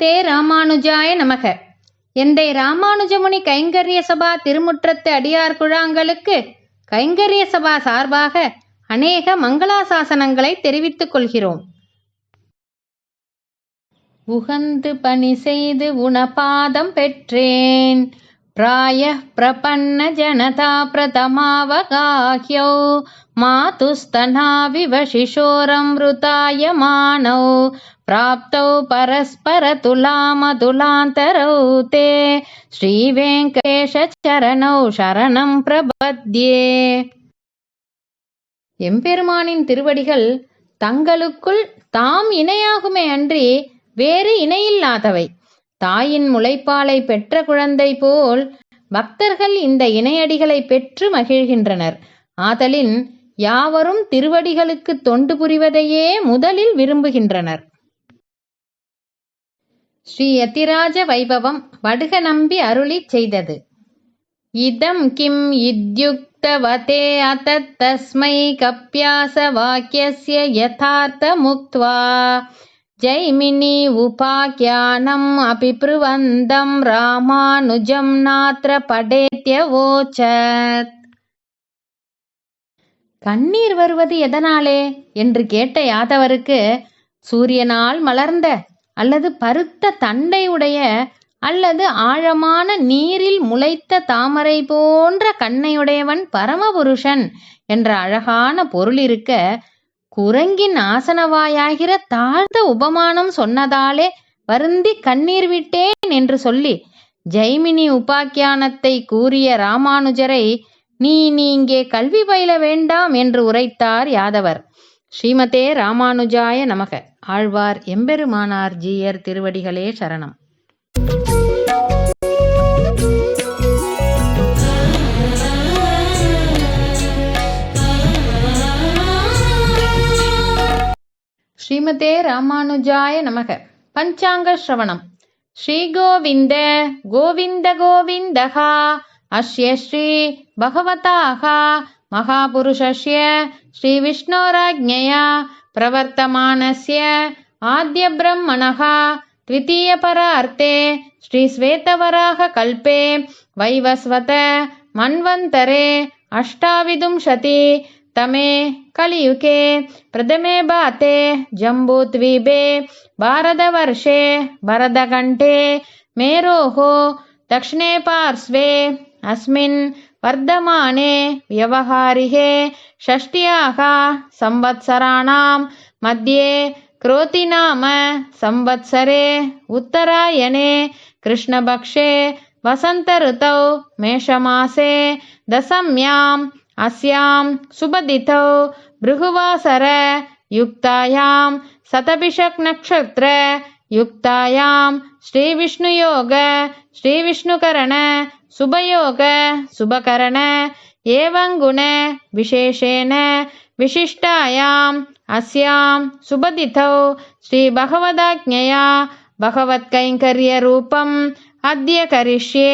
ஸ்ரீமதே ராமானுஜாய நமக. எந்தை ராமானுஜமுனி கைங்கரிய சபா திருமுற்றத்து அடியார் குழாங்களுக்கு கைங்கரிய சபா சார்பாக அநேக மங்களாசாசனங்களை தெரிவித்துக் கொள்கிறோம். உகந்து பணி செய்து உணபாதம் பெற்றேன். பிராய பிரபன்ன ஜனதா பிரதமாவகாஹ்யௌ மாதுஸ்தனாவிவ சிசோரம்ருதாய மானௌ प्राप्तौ परस्परतुलामतुलान्तरौ ते ஸ்ரீவேங்கடேஷரணௌ சரணம் பிரபத்யே எம்பெருமானின் திருவடிகள் தங்களுக்குள் தாம் இணையாகுமே அன்றி வேறு இணையில்லாதவை தாயின் முளைப்பாலை பெற்ற குழந்தை போல் பக்தர்கள் இந்த இணையடிகளை பெற்று மகிழ்கின்றனர். ஆதலின் யாவரும் திருவடிகளுக்கு தொண்டு புரிவதையே முதலில் விரும்புகின்றனர். ஸ்ரீ யதிராஜ வைபவம் வடுக நம்பி அருளிச் செய்தது. இதம் கிம் இத்யுக்தவதே அத்தத் தஸ்மை கப்யாச வாக்கியஸ்ய யதார்த்த முக்த்வா जैमिनी उपाख्यानम् अपि அபிப்ருவந்தம் ராமானுஜம் நாத்ர पडेत्यवोचत् கண்ணீர் வருவது எதனாலே? என்று கேட்ட யாதவருக்கு சூரியனால் மலர்ந்த அல்லது பருத்த தண்டை உடைய அல்லது ஆழமான நீரில் முளைத்த தாமரை போன்ற கண்ணையுடையவன் பரமபுருஷன் என்ற அழகான பொருள் இருக்க குரங்கின் ஆசனவாயாகிற தாழ்ந்த உபமானம் சொன்னதாலே வருந்தி கண்ணீர் விட்டேன் என்று சொல்லி ஜெய்மினி உபாக்கியானத்தை கூறிய ராமானுஜரை நீ நீ இங்கே கல்வி பயில வேண்டாம் என்று உரைத்தார் யாதவர். ஸ்ரீமதே ராமானுஜாய நமக. ஆழ்வார் எம்பெருமானார் ஜீயர் திருவடிகளே சரணம். ஸ்ரீமதே ராமானுஜாய நமக பஞ்சாங்க ஸ்ரவணம் ஸ்ரீகோவிந்த கோவிந்த கோவிந்தகா அஸ்ய ஸ்ரீ பகவதாக மகாபுருஷஸ்ய श्रीविष्णोराज्ञया प्रवर्तमानस्य आद्यब्रह्मणः द्वितीयपरार्थे श्रीश्वेतवराहकल्पे वैवस्वत मन्वन्तरे अष्टाविंशति तमे कलियुगे प्रथमे बाते जम्बूद्वीपे भारतवर्षे भरतकण्ठे मेरोः दक्षिणे पार्श्वे अस्मिन् वर्धमाने व्यवहारिहे षष्ट्याः संवत्सराणां मध्ये क्रोतिनाम संवत्सरे उत्तरायणे कृष्णपक्षे वसन्तऋतौ मेषमासे दशम्याम् अस्यां सुबदितौ भृगुवासर युक्तायां शतभिषक्नक्षत्र युक्तायां श्रीविष्णुयोग श्रीविष्णुकरण शुभयोग शुभकरण एवं गुण विशेषेण विशिष्टायाम् अस्यां सुबदितौ श्रीभगवदाज्ञया भगवत्कैङ्कर्यरूपम् अद्य करिष्ये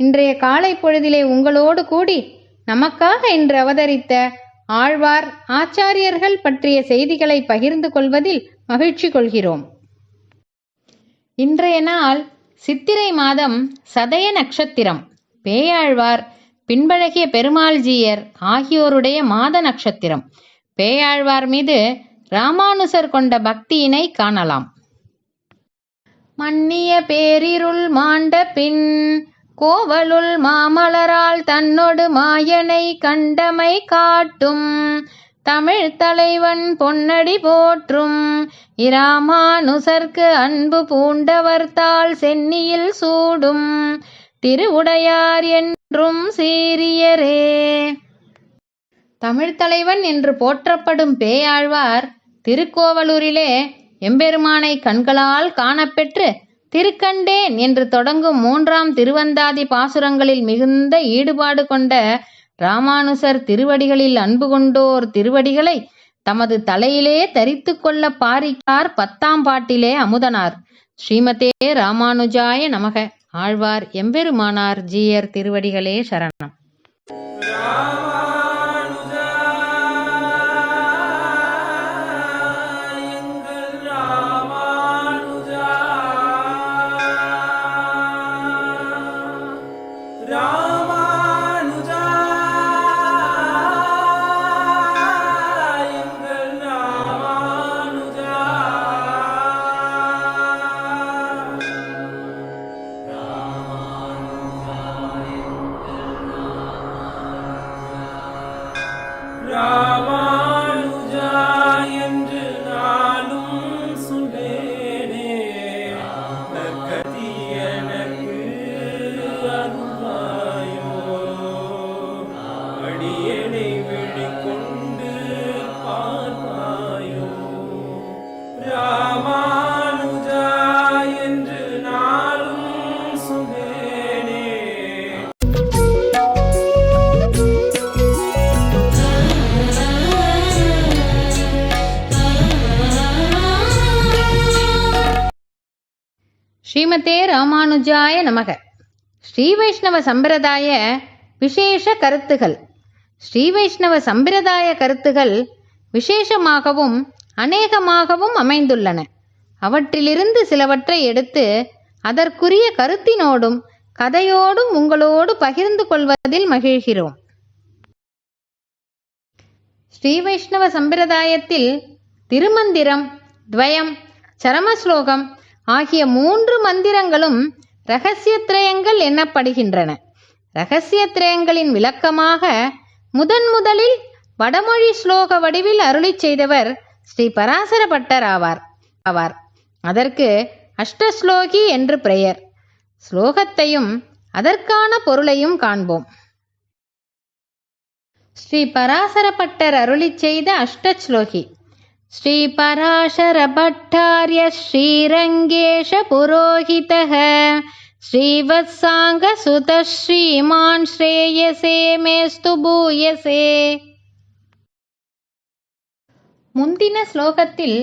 இன்றைய காலை பொழுதிலே உங்களோடு கூடி நமக்காக இன்று அவதரித்த ஆழ்வார் ஆச்சாரியர்கள் பற்றிய செய்திகளை பகிர்ந்து கொள்வதில் மகிழ்ச்சி கொள்கிறோம். இன்றைய நாள் சித்திரை மாதம் சதய நட்சத்திரம். பேயாழ்வார் பின்பழகிய பெருமாள்ஜியர் ஆகியோருடைய மாத நட்சத்திரம். பேயாழ்வார் மீது ராமானுசர் கொண்ட பக்தியினை காணலாம். மன்னிய பேரிருள் மாண்ட பின் கோவலுள் மாமலரால் தன்னொடு மாயனை கண்டமை காட்டும். தமிழ் தலைவன் பொன்னடி போற்றும். இராமானுசர்க்கு அன்பு பூண்டவர்த்தால் சென்னியில் சூடும். திருவுடையார் என்றும் சீரியரே தமிழ்த்தலைவன் என்று போற்றப்படும் பேயாழ்வார் திருக்கோவலூரிலே எம்பெருமானை கண்களால் காணப்பெற்று திருக்கண்டேன் என்று தொடங்கும் மூன்றாம் திருவந்தாதி பாசுரங்களில் மிகுந்த ஈடுபாடு கொண்ட ராமானுசர் திருவடிகளில் அன்பு கொண்டோர் திருவடிகளை தமது தலையிலே தரித்து கொள்ள பாரிக்கார் பத்தாம் பாட்டிலே அமுதனார். ஸ்ரீமதே ராமானுஜாய நமக. ஆழ்வார் எம்பெருமானார் ஜீயர் திருவடிகளே சரணம். ஸ்ரீமதே ராமானுஜாய நமக. ஸ்ரீ வைஷ்ணவ சம்பிரதாய விசேஷ கருத்துகள். ஸ்ரீ வைஷ்ணவ சம்பிரதாய கருத்துகள் விசேஷமாகவும் அநேகமாகவும் அமைந்துள்ளன. அவற்றிலிருந்து சிலவற்றை எடுத்து அதற்குரிய கருத்தினோடும் கதையோடும் உங்களோடு பகிர்ந்து கொள்வதில் மகிழ்கிறோம். ஸ்ரீ வைஷ்ணவ சம்பிரதாயத்தில் திருமந்திரம் துவயம் சரமஸ்லோகம் ஆகிய மூன்று மந்திரங்களும் ரகசியத்ரயங்கள் எண்ணப்படுகின்றன ரகசியத்ரயங்களின் விளக்கமாக முதன் முதலில் வடமொழி ஸ்லோக வடிவில் அருளிச் செய்தவர் ஸ்ரீ பராசர பட்டர் ஆவார். ஆவார். அதற்கு அஷ்டஸ்லோகி என்று பெயர். ஸ்லோகத்தையும் அதற்கான பொருளையும் காண்போம். ஸ்ரீ பராசரப்பட்டர் பட்டர் அருளிச் செய்த அஷ்டஸ்லோகி. ஸ்ரீ பராசர பட்டாரிய ஸ்ரீரங்கேஷ புரோஹிதः ஸ்ரீவத்சாங்க சுத ஸ்ரீமான் ஸ்ரேயசே மேஸ்து பூயசே. முந்தின ஸ்லோகத்தில்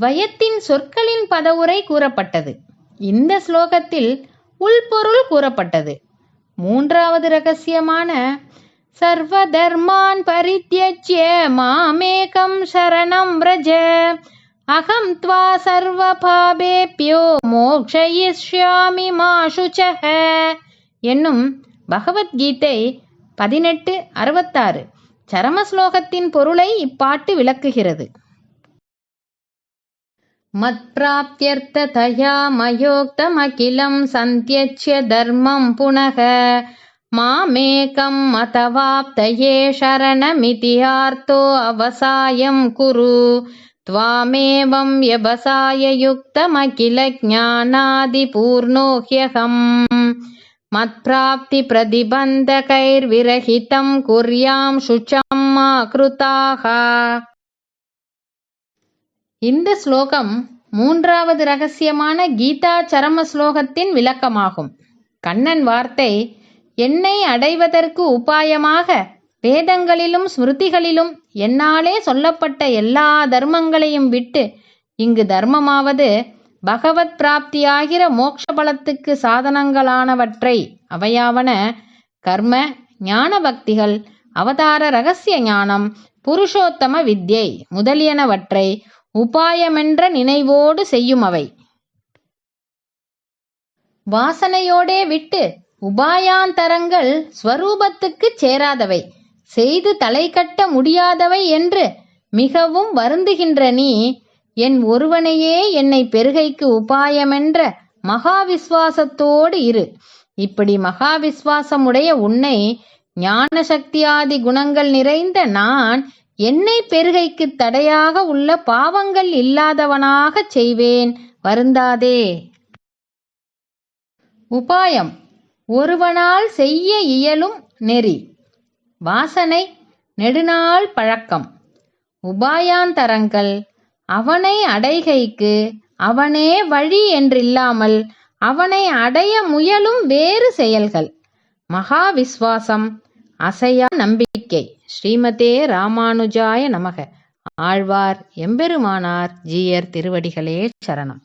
துவயத்தின் சொற்களின் பதவுரை கூறப்பட்டது. இந்த ஸ்லோகத்தில் உள்பொருள் கூறப்பட்டது. மூன்றாவது ரகசியமான சர்வ தர்மான் பரித்யஜ்ய மாமேகம் சரணம் व्रज அகம் த்வா சர்வ பாபேப்யோ மோக்ஷயிஷ்யாமி மா சுச்சக என்னும் பகவத்கீதை பதினெட்டு அறுபத்தாறு சரம ஸ்லோகத்தின் பொருளை இப்பாட்டு விளக்குகிறது மத்பிராப்தியர்த்ததயா மயோக்தமகிலம் சந்தியச்ய தர்மம் புனக மாமேகம் மதவாப்தயே சரணமிதி ஆர்த்தோ அவசாயம் குரு त्वामेवं व्यवसाय युक्तमखिलज्ञानादिपूर्णो ह्यहम् मत्प्राप्तिप्रतिबन्धकैर्विरहितं कुर्यां शुचं मा कृताः இந்த ஸ்லோகம் மூன்றாவது ரகசியமான கீதா சரம ஸ்லோகத்தின் விளக்கமாகும் கண்ணன் வார்த்தை என்னை அடைவதற்கு உபாயமாக வேதங்களிலும் ஸ்மிருதிகளிலும் என்னாலே சொல்லப்பட்ட எல்லா தர்மங்களையும் விட்டு இங்கு தர்மமாவது பகவத் பிராப்தியாகிற மோட்ச பலத்துக்கு சாதனங்களானவற்றை அவையாவன கர்ம ஞான பக்திகள் அவதார ரகசிய ஞானம் புருஷோத்தம வித்யை முதலியனவற்றை உபாயமென்ற நினைவோடு செய்யும் அவை வாசனையோடே விட்டு உபாயாந்தரங்கள் ஸ்வரூபத்துக்குச் சேராதவை. செய்து தலை கட்ட முடியாதவை என்று மிகவும் வருந்துகின்ற நீ என் ஒருவனையே என்னை பெருகைக்கு உபாயமென்ற மகா விசுவாசத்தோடு இரு. இப்படி மகாவிஸ்வாசமுடைய உன்னை ஞான சக்தியாதி குணங்கள் நிறைந்த நான் என்னை பெருகைக்கு தடையாக உள்ள பாவங்கள் இல்லாதவனாகச் செய்வேன். வருந்தாதே. உபாயம். ஒருவனால் செய்ய இயலும் நெறி. வாசனை நெடுநாள் பழக்கம். உபாயாந்தரங்கள். அவனை அடைகைக்கு அவனே வழி என்றில்லாமல் அவனை அடைய முயலும் வேறு செயல்கள். மகா விஸ்வாசம் அசையா நம்பிக்கை. ஸ்ரீமதே ராமானுஜாய நமக. ஆழ்வார் எம்பெருமானார் ஜீயர் திருவடிகளே சரணம்.